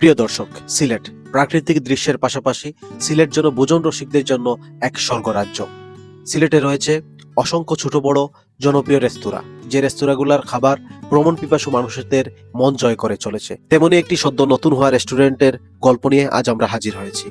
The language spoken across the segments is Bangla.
প্রিয় দর্শক, সিলেট প্রাকৃতিক দৃশ্যের পাশাপাশি সিলেট যেন ভোজন রসিকদের জন্য এক স্বর্গরাজ্য। সিলেটে রয়েছে অসংখ্য ছোট বড় জনপ্রিয় রেস্তোরাঁ, যে রেস্তোরাঁগুলোর খাবার ভ্রমণ পিপাসু মানুষদের মন জয় করে চলেছে। তেমনি একটি সদ্য নতুন হওয়া রেস্টুরেন্টের গল্প নিয়ে আজ আমরা হাজির হয়েছি।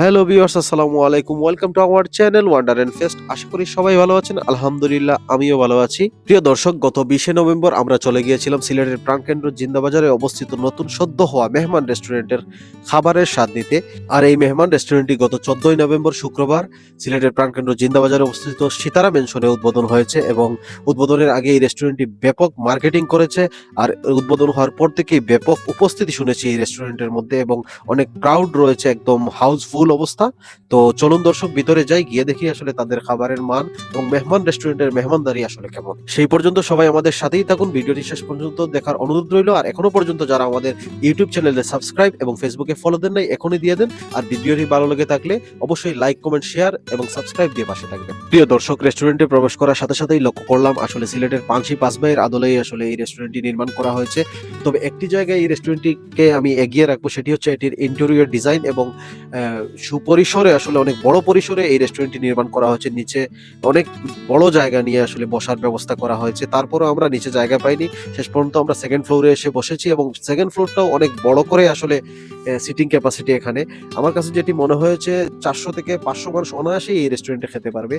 হ্যালো ভিউয়ার্স, আসসালামু আলাইকুম। Welcome to our channel wonder and fest আশা করি সবাই ভালো আছেন। আলহামদুলিল্লাহ, আমিও ভালো আছি। প্রিয় দর্শক, গত বিশে নভেম্বর আমরা চলে গিয়েছিলাম সিলেটের প্রাণকেন্দ্র জিন্দাবাজারে অবস্থিত নতুন সদ্য হওয়া মেহমান রেস্টুরেন্টের খাবারের স্বাদ নিতে। আর এই মেহমান রেস্টুরেন্টটি গত চোদ্দই নভেম্বর শুক্রবার সিলেটের প্রাণকেন্দ্র জিন্দাবাজারে অবস্থিত সীতারা মেনশনে উদ্বোধন হয়েছে এবং উদ্বোধনের আগে এই রেস্টুরেন্টটি ব্যাপক মার্কেটিং করেছে। আর উদ্বোধন হওয়ার পর থেকেই ব্যাপক উপস্থিতি শুনেছি এই রেস্টুরেন্টের মধ্যে এবং অনেক ক্রাউড রয়েছে, একদম হাউসফুল অবস্থা। তো চলুন দর্শক, ভিতরে যাই, গিয়ে দেখি আসলে তাদের খাবারের মান এবং মেহমান রেস্টুরেন্টের মেহমানদারি আসলে কেমন। সেই পর্যন্ত সবাই আমাদের সাথেই থাকুন, ভিডিওটি শেষ পর্যন্ত দেখার অনুরোধ রইল। আর এখনও পর্যন্ত যারা আমাদের ইউটিউব চ্যানেলে সাবস্ক্রাইব এবং ফেসবুকে ফলো দেন নাই, এখনই দিয়ে দেন। আর ভিডিওটি ভালো লেগে থাকলে অবশ্যই লাইক কমেন্ট শেয়ার এবং সাবস্ক্রাইব দিয়ে পাশে থাকবেন। প্রিয় দর্শক রেস্টুরেন্টে প্রবেশ করার সাথে সাথেই লক্ষ্য করলাম, আসলে সিলেটের পাঁচি পাঁচবাইয়ের আদলেই আসলে এই রেস্টুরেন্টটি নির্মাণ করা হয়েছে। তবে একটি জায়গায় এই রেস্টুরেন্টটিকে আমি এগিয়ে রাখব, সেটি হচ্ছে এটির ইন্টেরিয়র ডিজাইন এবং সুপরিসরে, আসলে অনেক বড় পরিসরে এই রেস্টুরেন্টটি নির্মাণ করা হয়েছে। নিচে অনেক বড় জায়গা নিয়ে আসলে বসার ব্যবস্থা করা হয়েছে। তারপরেও আমরা নিচে জায়গা পাইনি। শেষ পর্যন্ত আমরা সেকেন্ড ফ্লোরে এসে বসেছি এবং সেকেন্ড ফ্লোরটাও অনেক বড় করে আসলে সিটিং ক্যাপাসিটি এখানে। আমার কাছে যেটি মনে হয়েছে, চারশো থেকে পাঁচশো মানুষ অনায়াসেই এই রেস্টুরেন্টে খেতে পারবে।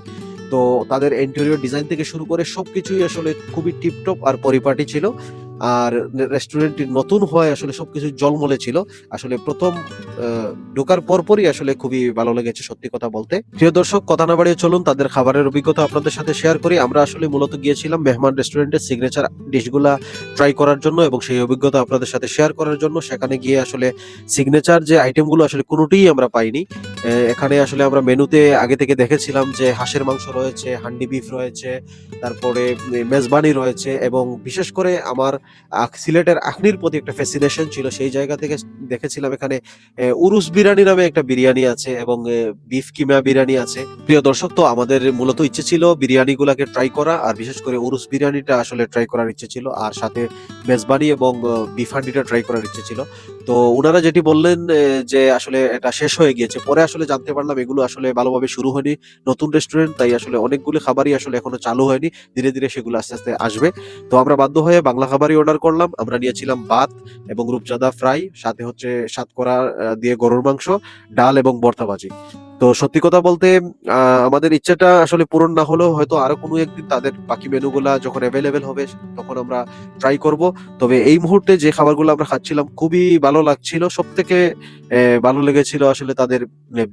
তো তাদের ইন্টেরিয়র ডিজাইন থেকে শুরু করে সবকিছুই আসলে খুবই টিপটপ আর পরিপাটি ছিল। আর রেস্টুরেন্টটি নতুন হওয়ায় আসলে সবকিছু জলমলে ছিল। আসলে প্রথম ঢোকার পরপরই আসলে খুবই ভালো লেগেছে সত্যি কথা বলতে। প্রিয় দর্শক, কথা না বাড়িয়ে চলুন, তাদের খাবারের অভিজ্ঞতা আপনাদের সাথে শেয়ার করি। আমরা আসলে মূলত গিয়েছিলাম মেহমান রেস্টুরেন্টের সিগনেচার ডিশগুলা ট্রাই করার জন্য এবং সেই অভিজ্ঞতা আপনাদের সাথে শেয়ার করার জন্য। সেখানে গিয়ে আসলে সিগনেচার যে আইটেমগুলো আসলে কোনোটিই আমরা পাইনি। এখানে আসলে আমরা মেনুতে আগে থেকে দেখেছিলাম যে হাঁসের মাংস রয়েছে, হান্ডি বিফ রয়েছে, তারপরে মেজবানি রয়েছে এবং বিশেষ করে আমার সিলেটের আখনির প্রতি একটা ফ্যাসিনেশন ছিল। সেই জায়গা থেকে দেখেছিলাম এখানে উরুস বিরিয়ানি নামে একটা বিরিয়ানি আছে এবং বিফ কিমা বিরিয়ানি আছে। প্রিয় দর্শক, তো আমাদের মূলত ইচ্ছে ছিল বিরিয়ানি গুলাকে ট্রাই করা আর বিশেষ করে উরুস বিরিয়ানিটা আসলে ট্রাই করার ইচ্ছে ছিল আর সাথে মেজবানি এবং বিফ হান্ডিটা ট্রাই করার ইচ্ছে ছিল। তো ওনারা যেটি বললেন যে আসলে এটা শেষ হয়ে গিয়েছে। পরে আসলে জানতে পারলাম এগুলো আসলে ভালোভাবে শুরু হয়নি। নতুন রেস্টুরেন্ট তাই আসলে অনেকগুলি খাবারই আসলে এখনও চালু হয়নি। ধীরে ধীরে সেগুলো আস্তে আস্তে আসবে। তো আমরা বাধ্য হয়ে বাংলা খাবারই অর্ডার করলাম। আমরা নিয়েছিলাম ভাত এবং রূপজাদা ফ্রাই সাথে হচ্ছে সাতকরা দিয়ে গরুর মাংস, ডাল এবং ভর্তা ভাজি তো সত্যি কথা বলতে আমাদের ইচ্ছাটা আসলে পূরণ না হলেও হয়তো আরও কোনো একদিন তাদের বাকি মেনুগুলা যখন অ্যাভেলেবেল হবে, তখন আমরা ট্রাই করব। তবে এই মুহূর্তে যে খাবারগুলো আমরা খাচ্ছিলাম, খুবই ভালো লাগছিল। সব থেকে ভালো লেগেছিল আসলে তাদের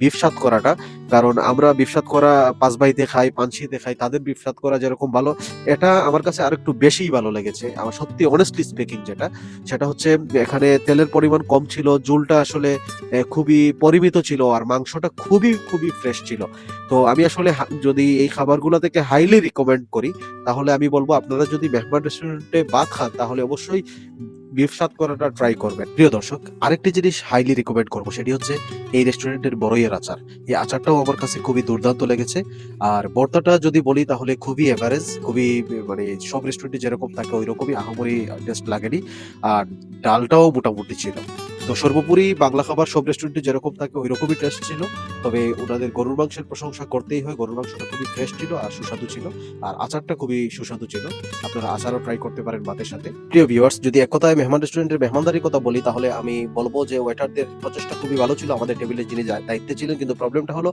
বিফ সাত করাটা। কারণ আমরা বিফ সাত করা পাঁচবাইতে খাই পানসিতে খাই, তাদের বিফ সাত করা যেরকম ভালো, এটা আমার কাছে আর একটু বেশিই ভালো লেগেছে। আমার সত্যি অনেস্টলি স্পিকিং যেটা, সেটা হচ্ছে এখানে তেলের পরিমাণ কম ছিল, ঝোলটা আসলে খুবই পরিমিত ছিল, আর মাংসটা খুবই খুবই ফ্রেশ ছিল। তো আমি আসলে যদি এই খাবারগুলো থেকে হাইলি রিকমেন্ড করি, তাহলে আমি বলব আপনারা যদি মেহমান রেস্টুরেন্টে ভাত খান, তাহলে অবশ্যই বিফ সাত করাটা ট্রাই করবেন। প্রিয় দর্শক, আরেকটি জিনিস হাইলি রিকমেন্ড করব, সেটি হচ্ছে এই রেস্টুরেন্টের বড়ইয়ের আচার। এই আচারটাও আমার কাছে খুবই দুর্দান্ত লেগেছে। আর বর্তাটা যদি বলি, তাহলে খুবই এভারেজ খুবই মানে সব রেস্টুরেন্টে যেরকম থাকে ওই রকমই আহামরি টেস্ট লাগেনি। আর ডালটাও মোটামুটি ছিল। তো সর্বোপরি বাংলা খাবার সব রেস্টুরেন্টে যেরকম থাকে ওই রকমই টেস্ট ছিল। তবে ওনাদের গরুর মাংসের প্রশংসা করতেই হয়। গরুর মাংসটা খুবই ফ্রেশ ছিল আর সুস্বাদু ছিল। আর আচারটা খুবই সুস্বাদু ছিল। আপনারা আচারও ট্রাই করতে পারেন ভাতের সাথে। প্রিয় ভিউয়ার্স যদি এক কথায় মেহমান রেস্টুরেন্টের মেহমানদারির কথা বলি, তাহলে আমি বলব যে ওয়েটারদের প্রচেষ্টা খুবই ভালো ছিল। আমাদের টেবিলে যিনি দায়িত্বে ছিলেন, কিন্তু প্রবলেমটা হলো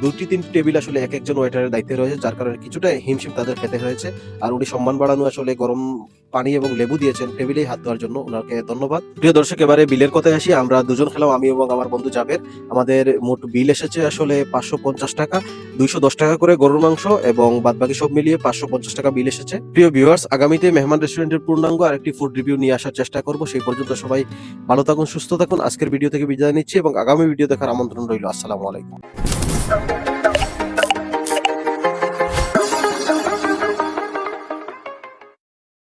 দুটি, তিনটি টেবিল আসলে এক একজন ওয়েটারের দায়িত্বে রয়েছে, যার কারণে কিছুটা হিমশিম তাদের খেতে হয়েছে। আর উনি সম্মান বাড়ানো, আসলে গরম পানি এবং লেবু দিয়েছেন। টেবিলেই হাত ধোয়ার জন্য ওনাকে ধন্যবাদ। প্রিয় দর্শক, এবারে বিলের কথায় আসি, আমরা দুজন খেলাম, আমি এবং আমার বন্ধু জাবের আমাদের মোট বিল এসেছে আসলে পাঁচশো পঞ্চাশ টাকা, দুইশো দশ টাকা করে গরুর মাংস এবং বাদ বাকি সব মিলিয়ে পাঁচশো পঞ্চাশ টাকা বিল এসেছে। প্রিয় ভিউয়ার্স আগামীতে মেহমান রেস্টুরেন্টের পূর্ণাঙ্গ আর একটি ফুড রিভিউ নিয়ে আসার চেষ্টা করব। সেই পর্যন্ত সবাই ভালো থাকুন, সুস্থ থাকুন। আজকের ভিডিও থেকে বিদায় নিচ্ছি এবং আগামী ভিডিও দেখার আমন্ত্রণ রইল। আসসালামু আলাইকুম।